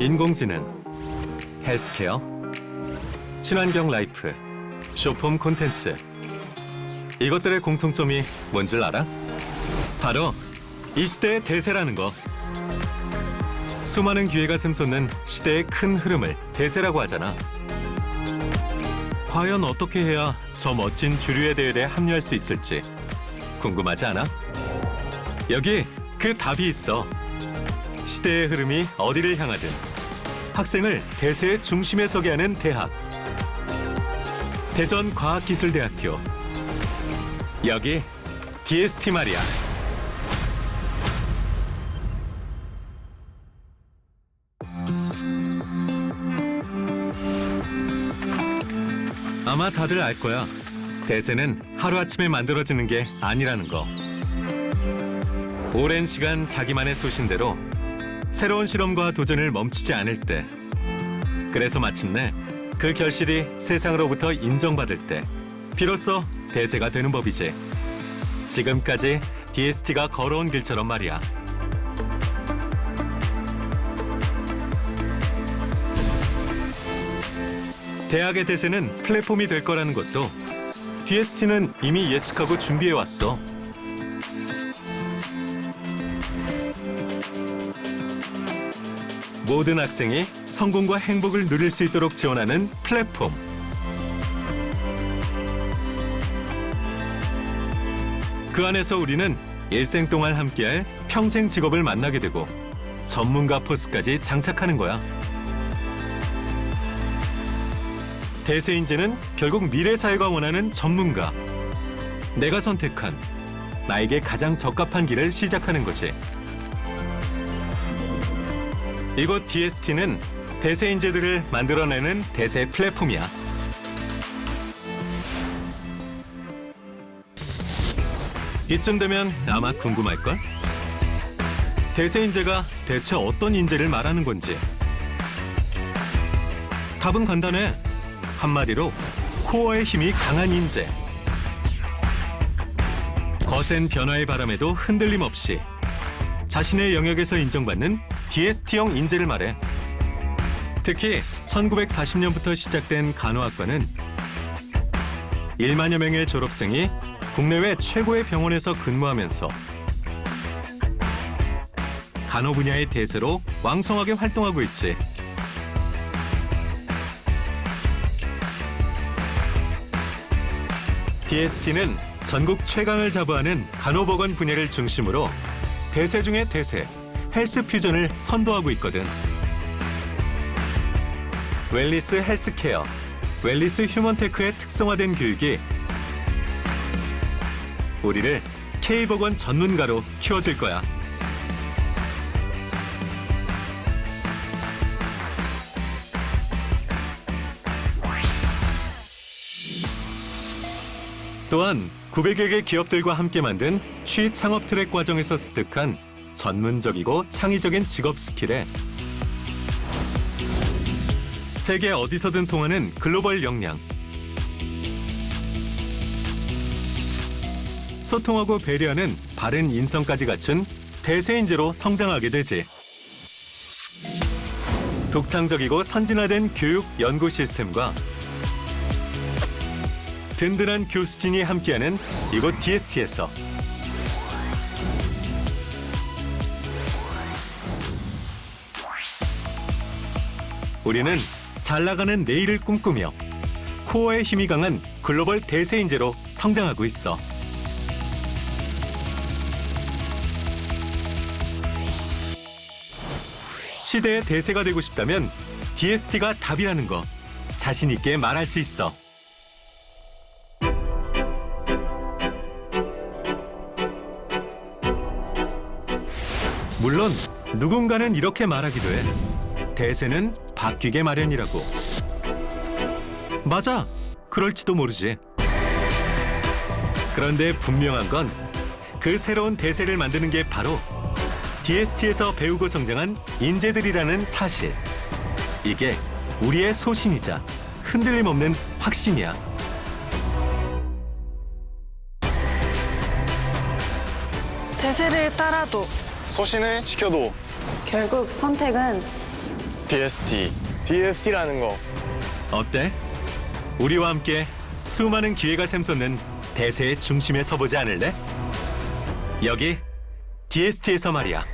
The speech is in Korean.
인공지능, 헬스케어, 친환경 라이프, 쇼폼 콘텐츠. 이것들의 공통점이 뭔 줄 알아? 바로 이 시대의 대세라는 거. 수많은 기회가 샘솟는 시대의 큰 흐름을 대세라고 하잖아. 과연 어떻게 해야 저 멋진 주류의 대열에 합류할 수 있을지 궁금하지 않아? 여기 그 답이 있어. 시대의 흐름이 어디를 향하든 학생을 대세의 중심에 서게 하는 대학. 대전과학기술대학교. 여기 DST 말이야. 아마 다들 알 거야. 대세는 하루아침에 만들어지는 게 아니라는 거. 오랜 시간 자기만의 소신대로 새로운 실험과 도전을 멈추지 않을 때 그래서 마침내 그 결실이 세상으로부터 인정받을 때 비로소 대세가 되는 법이지. 지금까지 DST가 걸어온 길처럼 말이야. 대학의 대세는 플랫폼이 될 거라는 것도 DST는 이미 예측하고 준비해왔어 모든 학생이 성공과 행복을 누릴 수 있도록 지원하는 플랫폼. 그 안에서 우리는 일생 동안 함께할 평생 직업을 만나게 되고 전문가 포스까지 장착하는 거야. 대세 인재는 결국 미래 사회가 원하는 전문가. 내가 선택한 나에게 가장 적합한 길을 시작하는 거지. 이곳 DST는 대세 인재들을 만들어내는 대세 플랫폼이야. 이쯤 되면 아마 궁금할걸? 대세 인재가 대체 어떤 인재를 말하는 건지. 답은 간단해. 한마디로 코어의 힘이 강한 인재. 거센 변화의 바람에도 흔들림 없이 자신의 영역에서 인정받는 DST형 인재를 말해. 특히 1940년부터 시작된 간호학과는 1만여 명의 졸업생이 국내외 최고의 병원에서 근무하면서 간호 분야의 대세로 왕성하게 활동하고 있지. DST는 전국 최강을 자부하는 간호보건 분야를 중심으로 대세 중의 대세, 헬스 퓨전을 선도하고 있거든. 웰리스 헬스케어, 웰리스 휴먼테크의 특성화된 교육이 우리를 K보건 전문가로 키워줄 거야. 또한 900여 개 기업들과 함께 만든 취 창업 트랙 과정에서 습득한 전문적이고 창의적인 직업 스킬에 세계 어디서든 통하는 글로벌 역량 소통하고 배려하는 바른 인성까지 갖춘 대세인재로 성장하게 되지. 독창적이고 선진화된 교육 연구 시스템과 든든한 교수진이 함께하는 이곳 DST에서 우리는 잘 나가는 내일을 꿈꾸며 코어의 힘이 강한 글로벌 대세 인재로 성장하고 있어. 시대의 대세가 되고 싶다면 DST가 답이라는 거 자신 있게 말할 수 있어. 물론 누군가는 이렇게 말하기도 해. 대세는 바뀌게 마련이라고. 맞아. 그럴지도 모르지. 그런데 분명한 건 그 새로운 대세를 만드는 게 바로 DST에서 배우고 성장한 인재들이라는 사실. 이게 우리의 소신이자 흔들림 없는 확신이야. 대세를 따라도 소신을 지켜도 결국 선택은 DST. DST라는 거. 어때? 우리와 함께 수많은 기회가 샘솟는 대세의 중심에 서보지 않을래? 여기 DST에서 말이야.